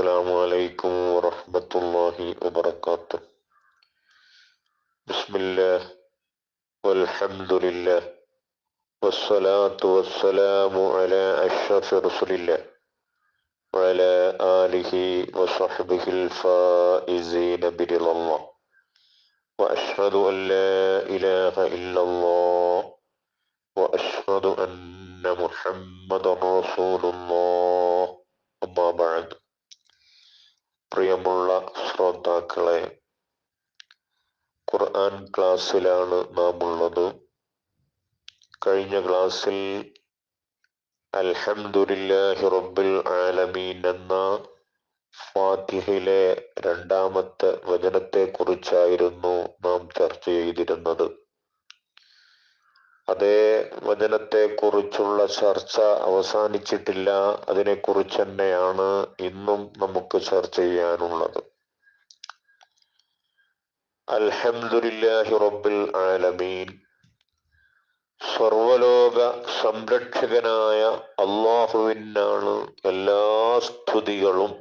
السلام عليكم ورحمة الله وبركاته. بسم الله والحمد لله والصلاة والسلام على أشرف رسول الله وعلى آله وصحبه الفائزين برضا الله. وأشهد أن لا إله إلا الله وأشهد أن محمدا رسول الله أما بعد പ്രിയമുള്ള ശ്രോതാക്കളെ ഖുർആൻ ക്ലാസ്സിലാണ് നാം ഉള്ളത് കഴിഞ്ഞ ക്ലാസ്സിൽ അൽഹംദുലില്ലാഹി റബ്ബിൽ ആലമീൻ എന്ന ഫാത്തിഹയിലെ രണ്ടാമത്തെ വചനത്തെ കുറിച്ചായിരുന്നു നാം ചർച്ച ചെയ്തിരുന്നത് അതേ വചനത്തെ കുറിച്ചുള്ള ചർച്ച അവസാനിച്ചിട്ടില്ല അതിനെക്കുറിച്ച് തന്നെയാണ് ഇന്നും നമുക്ക് ചർച്ച ചെയ്യാനുള്ളത് അൽഹംദുലില്ലാഹി റബ്ബിൽ ആലമീൻ സർവലോക സംരക്ഷകനായ അള്ളാഹുവിനാണ് എല്ലാ സ്തുതികളും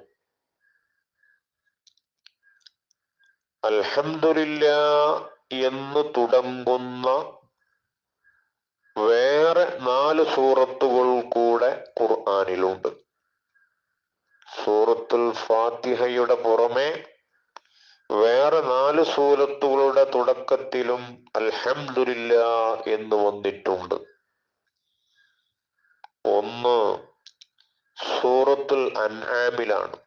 അൽഹംദുലില്ല എന്ന് തുടങ്ങുന്ന വേറെ നാല് സൂറത്തുകൾ കൂടെ ഖുർആാനിലുണ്ട്. സൂറത്തുൽ ഫാത്തിഹയുടെ പുറമെ വേറെ നാല് സൂറത്തുകളുടെ തുടക്കത്തിലും അൽഹംദുലില്ല എന്ന് വന്നിട്ടുണ്ട്. ഒന്ന് സൂറത്തുൽ അൻആമിലാണ്.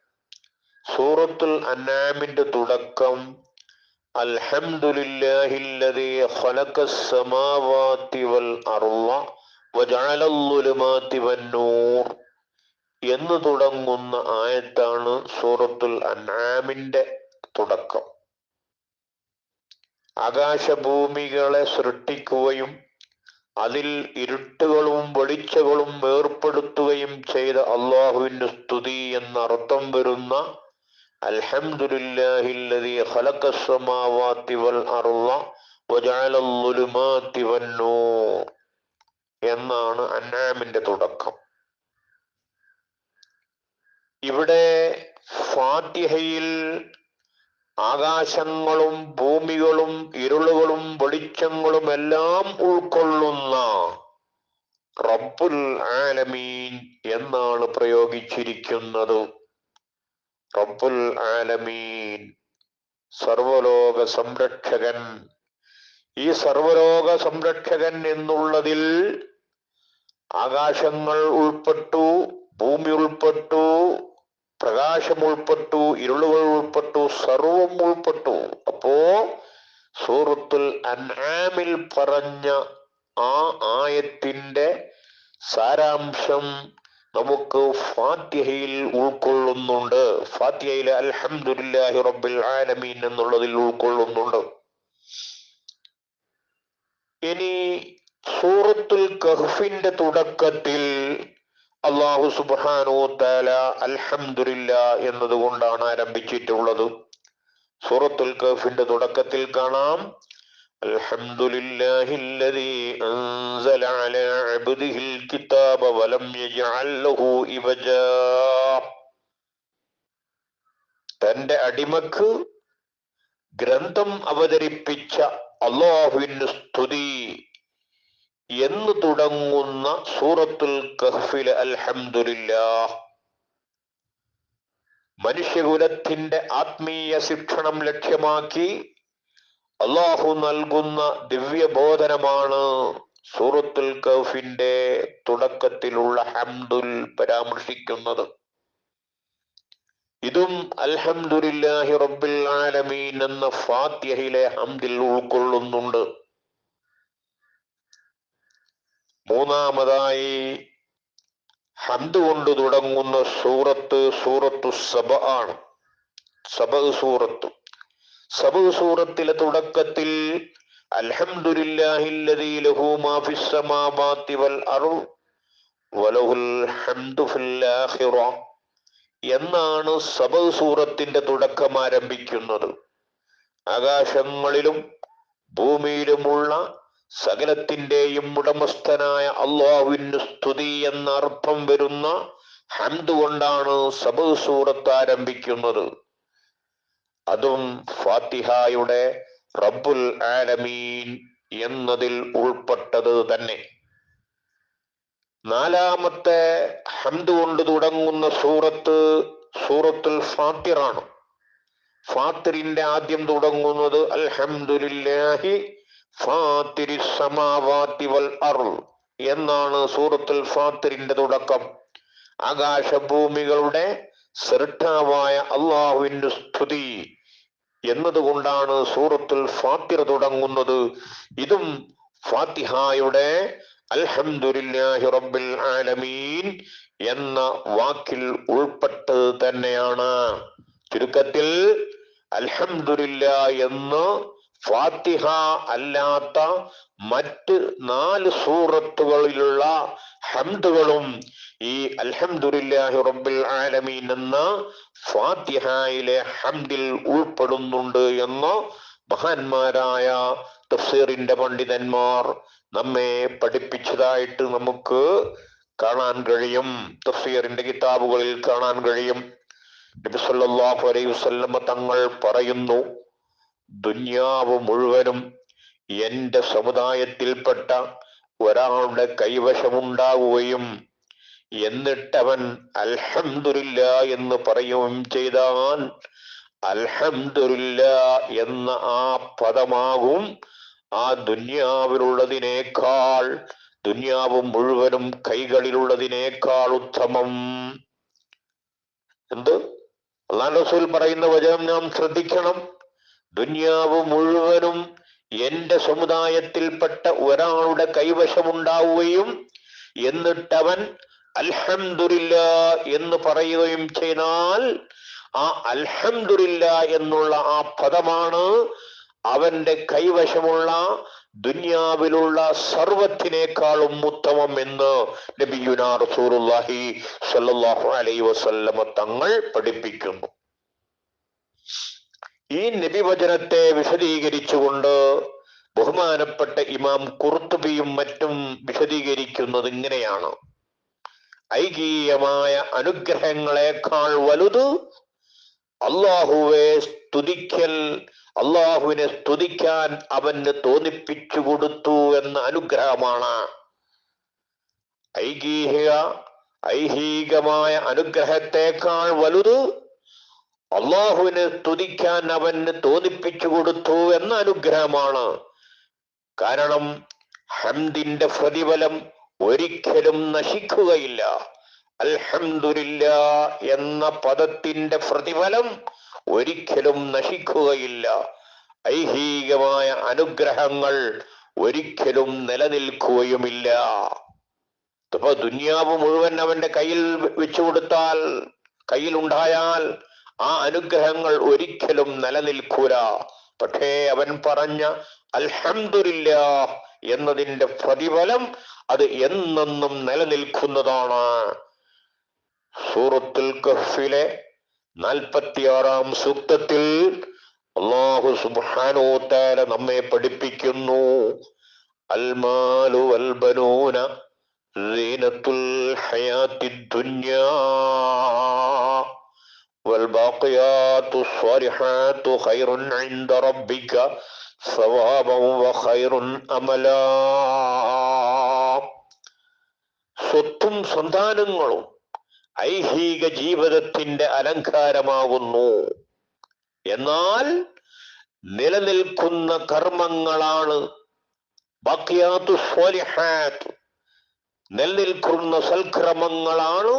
സൂറത്തുൽ അന്നാമിന്റെ തുടക്കം അൽഹംദുലില്ലാഹില്ലദീ الذي خلق വൽ والأرض വജഅലൽ الظلمات والنور എന്ന് തുടങ്ങുന്ന ആയത്താണ് സൂറത്തുൽ അൻആമിന്റെ തുടക്കം. ആകാശഭൂമികളെ സൃഷ്ടിക്കുകയും അതിൽ ഇരുട്ടുകളും വെളിച്ചകളും ഏർപ്പെടുത്തുകയും ചെയ്ത അള്ളാഹുവിന്റെ സ്തുതി എന്നർത്ഥം വരുന്ന അൽഹംദുലില്ലാഹില്ലദീ الذي خلق السماوات والأرض وجعل الظلمات والنور എന്നാണ് അന്നാമിന്റെ തുടക്കം. ഇവിടെ ഫാത്തിഹയിൽ ആകാശങ്ങളും ഭൂമികളും ഇരുളുകളും വെളിച്ചങ്ങളും എല്ലാം ഉൾക്കൊള്ളുന്ന റബ്ബുൽ ആലമീൻ എന്നാണ് പ്രയോഗിച്ചിരിക്കുന്നത്. റബ്ബുൽ ആലമീൻ സർവലോക സംരക്ഷകൻ. ഈ സർവലോക സംരക്ഷകൻ എന്നുള്ളതിൽ ആകാശങ്ങൾ ഉൾപ്പെട്ടു ഭൂമി ഉൾപ്പെട്ടു പ്രകാശം ഉൾപ്പെട്ടു ഇരുളുകൾ ഉൾപ്പെട്ടു സർവം ഉൾപ്പെട്ടു. അപ്പോ സൂറത്തുൽ അൻആമിൽ പറഞ്ഞ ആ ആയത്തിന്റെ സാരാംശം നമുക്ക് ഫാത്തിഹയിൽ ഉൾക്കൊള്ളുന്നുണ്ട്. ഫാത്തിഹയിലെ അൽഹംദുലില്ലാഹി റബ്ബിൽ ആലമീൻ എന്നുള്ളതിൽ ഉൾക്കൊള്ളുന്നുണ്ട്. ഇനി സൂറത്തുൽ കഹ്ഫിന്റെ തുടക്കത്തിൽ അള്ളാഹു സുബ്ഹാനു താല അൽഹംദുലില്ല എന്നതുകൊണ്ടാണ് ആരംഭിച്ചിട്ടുള്ളത്. സൂറത്തുൽ കഹ്ഫിന്റെ തുടക്കത്തിൽ കാണാം. അൽഹംദുലില്ലാഹില്ലദീ അൻസല അലാ عبده കിതാബ വലം يجعل له إبجا തന്റെ അടിമക്ക് ഗ്രന്ഥം അവതരിപ്പിച്ച അള്ളാഹുവിന് സ്തുതി എന്ന് തുടങ്ങുന്ന സൂറത്തുൽ കഹ്ഫിലെ അൽഹംദുലില്ലാ മനുഷ്യകുലത്തിന്റെ ആത്മീയ ശിക്ഷണം ലക്ഷ്യമാക്കി അള്ളാഹു നൽകുന്ന ദിവ്യബോധനമാണ് സൂറത്തുൽ കൗഫിന്റെ തുടക്കത്തിലുള്ള ഹംദുൽ പരാമർശിക്കുന്നത്. ഇതും അൽഹംദുലില്ലാഹി റബ്ബിൽ ആലമീൻ എന്ന ഫാത്യഹിലെ ഹംദിൽ ഉൾക്കൊള്ളുന്നുണ്ട്. മൂന്നാമതായി ഹംദ് കൊണ്ട് തുടങ്ങുന്ന സൂറത്ത് സൂറത്തു സബ ആണ്. സബ സൂറത്ത്. സബ സൂറത്തിലെ തുടക്കത്തിൽ എന്നാണ് സബ സൂറത്തിന്റെ തുടക്കം ആരംഭിക്കുന്നത്. ആകാശങ്ങളിലും ഭൂമിയിലുമുള്ള സകലത്തിന്റെയും ഉടമസ്ഥനായ അള്ളാഹുവിന് സ്തുതി എന്ന അർത്ഥം വരുന്ന ഹംദ് കൊണ്ടാണ് സബ് സൂറത്ത് ആരംഭിക്കുന്നത്. അതും ഫാത്തിഹായുടെ റബ്ബുൽ ആലമീൻ എന്നതിൽ ഉൾപ്പെട്ടത് തന്നെ. നാലാമത്തെ ഹംദ് കൊണ്ട് തുടങ്ങുന്ന സൂറത്ത് സൂറത്തുൽ ഫാത്തിറാണ്. ഫാത്തിറിന്റെ ആദ്യം തുടങ്ങുന്നത് അൽഹംദുലില്ലാഹി ഫാത്തിരി സമാവാത്തി വൽ അറു എന്നാണ് സൂറത്തുൽ ഫാത്തിറിന്റെ തുടക്കം. ആകാശഭൂമികളുടെ സൃഷ്ടാവായ അള്ളാഹുവിന്റെ സ്തുതി എന്നതുകൊണ്ടാണ് സൂറത്തുൽ ഫാത്തിർ തുടങ്ങുന്നത്. ഇതും ഫാത്തിഹായുടെ അൽഹംദുലില്ലാഹി റബ്ബിൽ ആലമീൻ എന്ന വാക്കിൽ ഉൾപ്പെട്ടത് തന്നെയാണ്. ചുരുക്കത്തിൽ അൽഹംദുലില്ല എന്ന് ഫാത്തിഹ അല്ലാത്ത മറ്റ് നാല് സൂറത്തുകളിലുള്ള ഹംദുകളും ഈ അൽഹംദുലില്ലാഹി റബ്ബിൽ ആലമീൻ എന്ന ഫാത്തിഹയിലെ ഹംദിൽ ഉൾപ്പെടുന്നുണ്ട് എന്ന് മഹാന്മാരായ തഫ്സീറിന്റെ പണ്ഡിതന്മാർ നമ്മെ പഠിപ്പിച്ചതായിട്ട് നമുക്ക് കാണാൻ കഴിയും. തഫ്സീറിന്റെ കിതാബുകളിൽ കാണാൻ കഴിയും. നബി സല്ലല്ലാഹു അലൈഹി വസല്ലം തങ്ങൾ പറയുന്നു ദുന്യാവ് മുഴുവനും എന്റെ സമുദായത്തിൽപ്പെട്ട ഒരാളുടെ കൈവശമുണ്ടാവുകയും എന്നിട്ടവൻ അൽഹംദുലില്ല എന്ന് പറയുകയും ചെയ്താൽ അൽഹംദുലില്ല എന്ന ആ പദമാകും ആ ദുന്യാവിലുള്ളതിനേക്കാൾ ദുന്യാവ് മുഴുവനും കൈകളിലുള്ളതിനേക്കാൾ ഉത്തമം. എന്ത്? അള്ളാഹ് റസൂൽ പറയുന്ന വചനം നാം ശ്രദ്ധിക്കണം. ദുന്യാവ് മുഴുവനും എന്റെ സമുദായത്തിൽപ്പെട്ട ഒരാളുടെ കൈവശമുണ്ടാവുകയും എന്നിട്ടവൻ അൽഹംദുലില്ല എന്ന് പറയുകയും ചെയ്താൽ ആ അൽഹംദുലില്ല എന്നുള്ള ആ പദമാണ് അവന്റെ കൈവശമുള്ള ദുന്യാവിലുള്ള സർവത്തിനേക്കാളും ഉത്തമം എന്ന് നബിയുന റസൂലുള്ളാഹി സല്ലാഹു അലൈ വസല്ലമ തങ്ങൾ പഠിപ്പിക്കുന്നു. ഈ നബി നബിവചനത്തെ വിശദീകരിച്ചുകൊണ്ട് ബഹുമാനപ്പെട്ട ഇമാം കുർത്തുബിയും മറ്റും വിശദീകരിക്കുന്നത് ഇങ്ങനെയാണ്. ഐകീയമായ അനുഗ്രഹങ്ങളെക്കാൾ വലുത് അള്ളാഹുവെ സ്തുതിക്കൽ അള്ളാഹുവിനെ സ്തുതിക്കാൻ അവന് തോന്നിപ്പിച്ചു കൊടുത്തു എന്ന അനുഗ്രഹമാണ്. ഐകീഹിക ഐഹികമായ അനുഗ്രഹത്തെക്കാൾ വലുത് അള്ളാഹുവിനെ തുതിക്കാൻ അവന് തോന്നിപ്പിച്ചു കൊടുത്തു എന്ന അനുഗ്രഹമാണ്. കാരണം ഹംദിന്റെ പ്രതിഫലം ഒരിക്കലും നശിക്കുകയില്ല. അൽഹംദുലില്ല എന്ന പദത്തിന്റെ പ്രതിഫലം ഒരിക്കലും നശിക്കുകയില്ല. ഐഹികമായ അനുഗ്രഹങ്ങൾ ഒരിക്കലും നിലനിൽക്കുകയുമില്ല. ഇപ്പൊ ദുന്യാവ് മുഴുവൻ അവന്റെ കയ്യിൽ വെച്ചു കൊടുത്താൽ കയ്യിലുണ്ടായാൽ ആ അനുഗ്രഹങ്ങൾ ഒരിക്കലും നിലനിൽക്കൂല. പക്ഷേ അവൻ പറഞ്ഞ അൽഹംദുലില്ല എന്നതിന്റെ പ്രതിഫലം അത് എന്നെന്നും നിലനിൽക്കുന്നതാണ്. സൂറത്തുൽ കഫിലെ നാൽപ്പത്തിയാറാം സൂക്തത്തിൽ അള്ളാഹു സുബ്ഹാനഹു തആല നമ്മെ പഠിപ്പിക്കുന്നു. അൽമാലു അൽബനൂന സീനത്തുൽ ഹയാത്തി ദുനിയാ. والباقيات الصالحات خير عند ربك ثوابا وخير أملا സ്വത്തും സന്താനങ്ങളും ഐഹിക ജീവിതത്തിന്റെ അലങ്കാരമാകുന്നു എന്നാൽ നിലനിൽക്കുന്ന കർമ്മങ്ങളാണ് ബക്കിയാത്തു സ്വാലിഹാത്ത് നിലനിൽക്കുന്ന സൽക്രമങ്ങളാണ്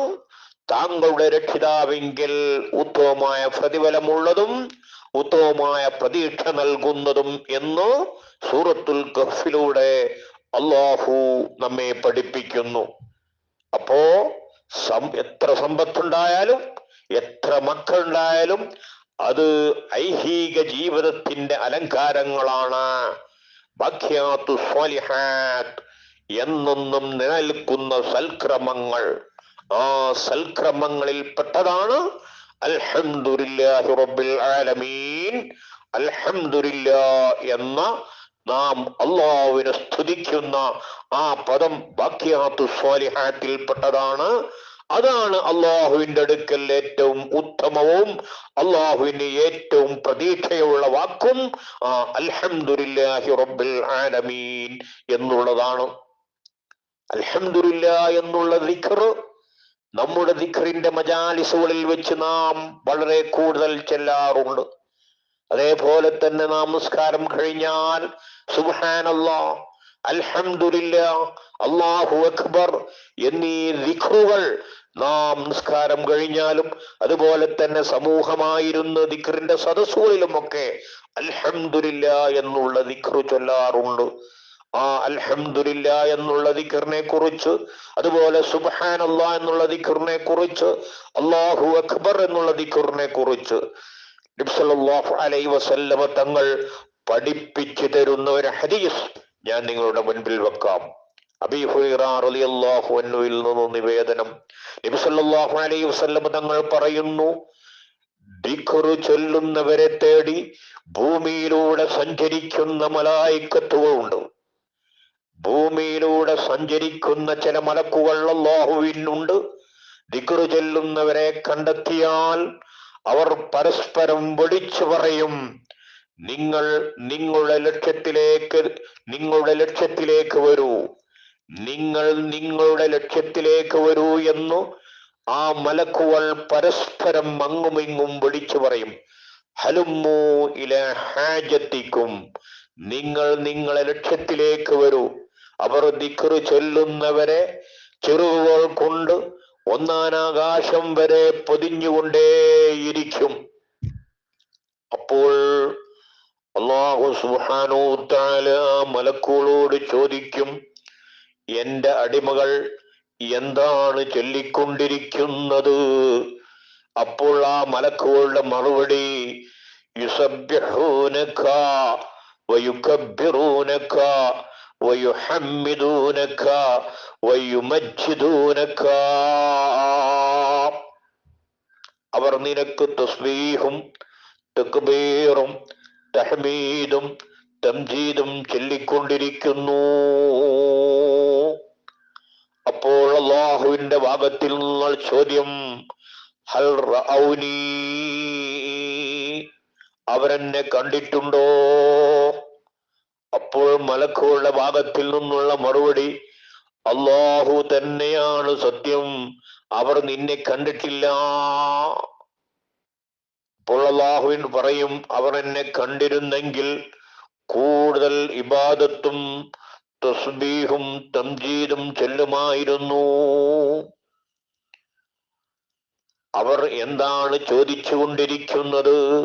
താങ്കളുടെ രക്ഷിതാവെങ്കിൽ ഉത്തമമായ പ്രതിഫലമുള്ളതും ഉത്തമമായ പ്രതീക്ഷ നൽകുന്നതും എന്ന് സൂറത്തുൽ ഗഫിലൂടെ അള്ളാഹു നമ്മെ പഠിപ്പിക്കുന്നു. അപ്പോ എത്ര സമ്പത്തുണ്ടായാലും എത്ര മക്കളുണ്ടായാലും അത് ഐഹിക ജീവിതത്തിന്റെ അലങ്കാരങ്ങളാണ്. സ്വാലിഹാത്ത് എന്നൊന്നും നിലനിൽക്കുന്ന സൽക്രമങ്ങൾ ആ സൽക്രമങ്ങളിൽ പെട്ടതാണ്. അൽഹംദുലില്ലാഹി റബ്ബിൽ ആലമീൻ. എന്ന നാം അള്ളാഹുവിനെ സ്തുതിക്കുന്ന ആ പദം ബാക്കിയാത്തു സ്വാലിഹാത്തിൽപ്പെട്ടതാണ് അതാണ് അള്ളാഹുവിന്റെ അടുക്കൽ ഏറ്റവും ഉത്തമവും അള്ളാഹുവിന് ഏറ്റവും പ്രതീക്ഷയുള്ള വാക്കും. ആ അൽഹംദുലില്ലാഹി റബ്ബിൽ ആലമീൻ എന്നുള്ളതാണ്. അൽഹംദുലില്ല എന്നുള്ള ദിക്ർ നമ്മുടെ ദിഖറിന്റെ മജാലിസുകളിൽ വെച്ച് നാം വളരെ കൂടുതൽ ചെല്ലാറുണ്ട്. അതേപോലെ തന്നെ നാം നമസ്കാരം കഴിഞ്ഞാൽ സുബാനല്ലാ അൽഹംദുലില്ല അള്ളാഹു അക്ബർ എന്നീ ദിഖറുകൾ നാം നിസ്കാരം കഴിഞ്ഞാലും അതുപോലെ തന്നെ സമൂഹമായിരുന്ന ദിഖറിന്റെ സദസ്സുകളിലുമൊക്കെ അൽഹംദുലില്ല എന്നുള്ള ദിക്റ് ചൊല്ലാറുണ്ട്. ആ അൽഹംദുലില്ല എന്നുള്ള ദിക്റിനെ കുറിച്ച് അതുപോലെ സുബ്ഹാനല്ലാ എന്നുള്ള ദിക്റിനെ കുറിച്ച് അള്ളാഹു അക്ബർ എന്നുള്ള ദിക്റിനെ കുറിച്ച് നബ്സല്ലാഹു അലൈ വസല്ലമ തങ്ങൾ പഠിപ്പിച്ചു തരുന്ന ഒരു ഹദീസ് ഞാൻ നിങ്ങളുടെ മുൻപിൽ വെക്കാം. അബീ നിന്ന് നിവേദനം. നബി സല്ലല്ലാഹു അലൈഹി വസല്ലമ തങ്ങൾ പറയുന്നു ദിക്റ് ചൊല്ലുന്നവരെ തേടി ഭൂമിയിലൂടെ സഞ്ചരിക്കുന്ന മലായിക്കത്തുകളുണ്ട്. ഭൂമിയിലൂടെ സഞ്ചരിക്കുന്ന ചില മലക്കുകൾ അള്ളാഹുവിനുണ്ട് ദിക്റു ചെല്ലുന്നവരെ കണ്ടെത്തിയാൽ അവർ പരസ്പരം വിളിച്ചു പറയും നിങ്ങൾ നിങ്ങളുടെ ലക്ഷ്യത്തിലേക്ക് നിങ്ങളുടെ ലക്ഷ്യത്തിലേക്ക് വരൂ. നിങ്ങൾ നിങ്ങളുടെ ലക്ഷ്യത്തിലേക്ക് വരൂ എന്ന് ആ മലക്കുകൾ പരസ്പരം അങ്ങുമിങ്ങും വിളിച്ചു പറയും. ഹലുമു ഇല ഹാജത്തിക്കും. നിങ്ങൾ നിങ്ങളെ ലക്ഷ്യത്തിലേക്ക് വരൂ. അവർ ദിക്റ് ചൊല്ലുന്നവരെ ചെറുവുകൾ കൊണ്ട് ഒന്നാനാകാശം വരെ പൊതിഞ്ഞുകൊണ്ടേയിരിക്കും. അപ്പോൾ അള്ളാഹു സുബ്ഹാനഹു തആല മലക്കുകളോട് ചോദിക്കും എന്റെ അടിമകൾ എന്താണ് ചൊല്ലിക്കൊണ്ടിരിക്കുന്നത്? അപ്പോൾ ആ മലക്കുകളുടെ മറുപടി യുസബ്ബിഹൂനക വയുകബ്ബിറൂനക വയുഹമ്മിദൂനക ويمجدونك അവർ നിനക്ക് തസ്ബീഹും തക്ബീറും തഹ്മീദും തംജീദും ചൊല്ലിക്കൊണ്ടിരിക്കുന്നു. അപ്പോൾ അള്ളാഹുവിന്റെ ഭാഗത്തിൽ നിങ്ങൾ ചോദ്യം ഹൽ റൗനി അവരെന്നെ കണ്ടിട്ടുണ്ടോ? അപ്പോൾ മലക്കുകളുടെ ഭാഗത്തിൽ നിന്നുള്ള മറുപടി അള്ളാഹു തന്നെയാണ് സത്യം. അവർ നിന്നെ കണ്ടിട്ടില്ല. അപ്പോൾ അള്ളാഹുവിൻ പറയും അവർ എന്നെ കണ്ടിരുന്നെങ്കിൽ കൂടുതൽ ഇബാദത്തും തസ്ബീഹും തംജീദും ചെല്ലുമായിരുന്നു. അവർ എന്താണ് ചോദിച്ചുകൊണ്ടിരിക്കുന്നത്?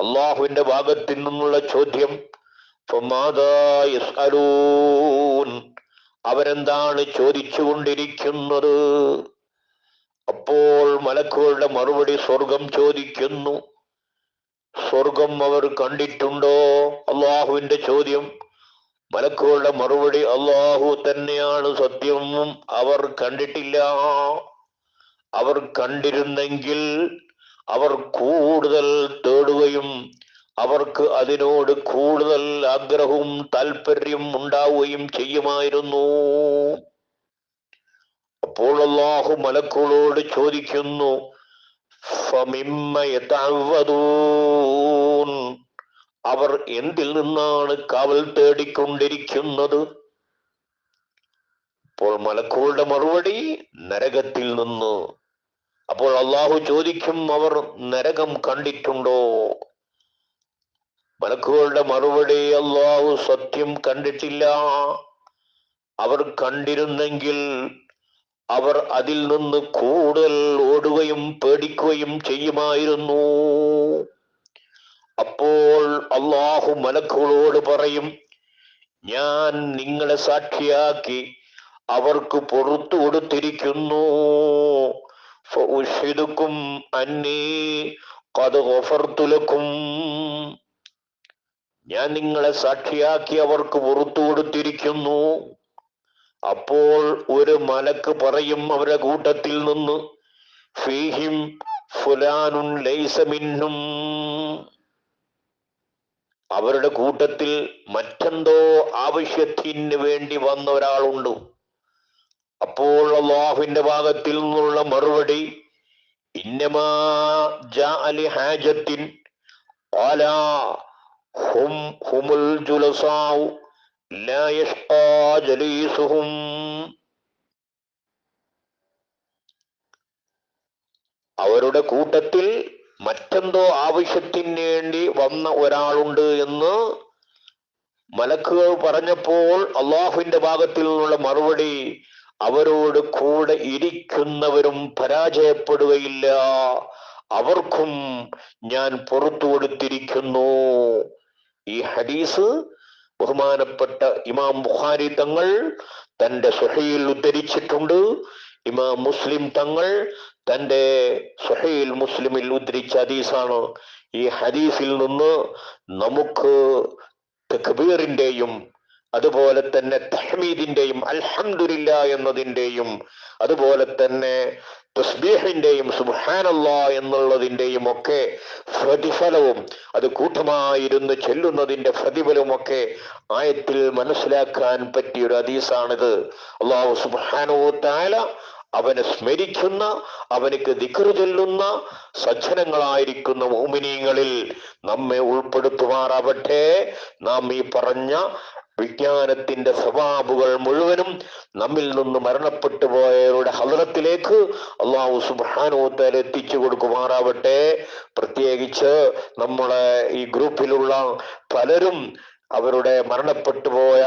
അള്ളാഹുവിന്റെ ഭാഗത്തിൽ നിന്നുള്ള ചോദ്യം അവരെന്താണ് ചോദിച്ചുകൊണ്ടിരിക്കുന്നത്? അപ്പോൾ മലക്കുകളുടെ മറുപടി സ്വർഗം ചോദിക്കുന്നു. സ്വർഗം അവർ കണ്ടിട്ടുണ്ടോ? അള്ളാഹുവിന്റെ ചോദ്യം. മലക്കുകളുടെ മറുപടി അള്ളാഹു തന്നെയാണ് സത്യം. അവർ കണ്ടിട്ടില്ല. അവർ കണ്ടിരുന്നെങ്കിൽ അവർ കൂടുതൽ തേടുകയും അവർക്ക് അതിനോട് കൂടുതൽ ആഗ്രഹവും താല്പര്യം ഉണ്ടാവുകയും ചെയ്യുമായിരുന്നു. അപ്പോൾ അള്ളാഹു മലക്കുകളോട് ചോദിക്കുന്നു അവർ എന്തിൽ നിന്നാണ് കാവൽ തേടിക്കൊണ്ടിരിക്കുന്നത്? അപ്പോൾ മലക്കുകളുടെ മറുപടി നരകത്തിൽ നിന്ന്. അപ്പോൾ അള്ളാഹു ചോദിക്കും അവർ നരകം കണ്ടിട്ടുണ്ടോ? മലക്കുകളുടെ മറുപടി അള്ളാഹു സത്യം കണ്ടിട്ടില്ല. അവർ കണ്ടിരുന്നെങ്കിൽ അവർ അതിൽ നിന്ന് കൂടുതൽ ഓടുകയും പേടിക്കുകയും ചെയ്യുമായിരുന്നു. അപ്പോൾ അള്ളാഹു മലക്കുകളോട് പറയും ഞാൻ നിങ്ങളെ സാക്ഷിയാക്കി അവർക്ക് പുറത്തു കൊടുത്തിരിക്കുന്നു ും. അന്നേ ഖദ് ഗഫർതു ലക്കും. ഞാൻ നിങ്ങളെ സാക്ഷിയാക്കി അവർക്ക് പുറത്തു കൊടുത്തിരിക്കുന്നു. അപ്പോൾ ഒരു മലക്ക് പറയും അവരുടെ കൂട്ടത്തിൽ നിന്ന് ഫീഹിം ഫുലാനുൻ ലൈസമിന്നും അവരുടെ കൂട്ടത്തിൽ മറ്റെന്തോ ആവശ്യത്തിന് വേണ്ടി വന്ന ഒരാളുണ്ട്. അപ്പോൾ അള്ളാഹുവിന്റെ ഭാഗത്തിൽ നിന്നുള്ള മറുപടി ഇന്നമാ ജാ അലി ഹാജത്തിൻ ഓലാ ലാ അവരുടെ കൂട്ടത്തിൽ മറ്റെന്തോ ആവശ്യത്തിന് വേണ്ടി വന്ന ഒരാളുണ്ട് എന്ന് മലക്കുകൾ പറഞ്ഞപ്പോൾ അള്ളാഹുവിന്റെ ഭാഗത്തിൽ നിന്നുള്ള മറുപടി അവരോട് കൂടെ ഇരിക്കുന്നവരും പരാജയപ്പെടുകയില്ല. അവർക്കും ഞാൻ പുറത്തു കൊടുത്തിരിക്കുന്നു. ഈ ഹദീസ് ബഹുമാനപ്പെട്ട ഇമാം ബുഖാരി തങ്ങൾ തന്റെ സുഹയിൽ ഉദ്ധരിച്ചിട്ടുണ്ട്. ഇമാം മുസ്ലിം തങ്ങൾ തന്റെ സുഹയിൽ മുസ്ലിമിൽ ഉദ്ധരിച്ച ഹദീസാണ്. ഈ ഹദീസിൽ നിന്ന് നമുക്ക് തക്ബീറിന്റെയും അതുപോലെ തന്നെ തഹ്മീദിന്റെയും അൽഹംദുലില്ല എന്നതിന്റെയും അതുപോലെ തന്നെ തസ്ബീഹിന്റെയും സുബ്ഹാനല്ല എന്നുള്ളതിന്റെയും ഒക്കെ പ്രതിഫലവും അത് കൂട്ടമായിരുന്ന് ചെല്ലുന്നതിന്റെ പ്രതിഫലവും ഒക്കെ ആയത്തിൽ മനസ്സിലാക്കാൻ പറ്റിയ ഒരു ഹദീസാണിത്. അള്ളാഹു സുബ്ഹാനോ താല അവനെ സ്മരിക്കുന്ന അവനക്ക് ദിക്കറ് ചൊല്ലുന്ന സജ്ജനങ്ങളായിരിക്കുന്ന മോമിനിയങ്ങളിൽ നമ്മെ ഉൾപ്പെടുത്തുമാറാവട്ടെ. നാം ഈ പറഞ്ഞ വിജ്ഞാനത്തിന്റെ സ്വഭാവുകൾ മുഴുവനും നമ്മിൽ നിന്ന് മരണപ്പെട്ടു പോയവരുടെ ഹലനത്തിലേക്ക് അള്ളാഹു സുബാനോത്തൽ എത്തിച്ചു കൊടുക്കുമാറാവട്ടെ. പ്രത്യേകിച്ച് നമ്മളെ ഈ ഗ്രൂപ്പിലുള്ള പലരും അവരുടെ മരണപ്പെട്ടു പോയ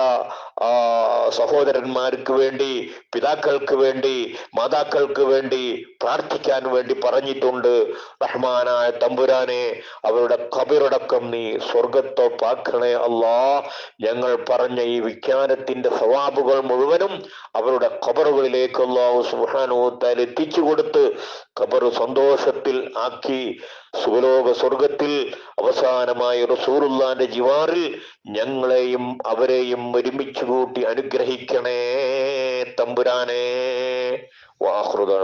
സഹോദരന്മാർക്ക് വേണ്ടി പിതാക്കൾക്ക് വേണ്ടി മാതാക്കൾക്ക് വേണ്ടി പ്രാർത്ഥിക്കാൻ വേണ്ടി പറഞ്ഞിട്ടുണ്ട്. റഹ്മാനായ തമ്പുരാനെ അവരുടെ കബിറടക്കം നീ സ്വർഗത്തോപ്പാക്കണേ അല്ലാ. ഞങ്ങൾ പറഞ്ഞ ഈ വിജ്ഞാനത്തിന്റെ സ്വഭാവുകൾ മുഴുവനും അവരുടെ ഖബറുകളിലേക്ക് അള്ളാഹു സുഹാനോത്താൽ എത്തിച്ചു കൊടുത്ത് കബറ് സന്തോഷത്തിൽ ആക്കി. സുലോക സ്വർഗത്തിൽ അവസാനമായ റസൂറുല്ലാന്റെ ജിവാറിൽ ഞങ്ങളെയും അവരെയും ഒരുമിച്ച് കൂട്ടി അനുഗ്രഹിക്കണേ തമ്പുരാനേ. വാഹൃദാൻ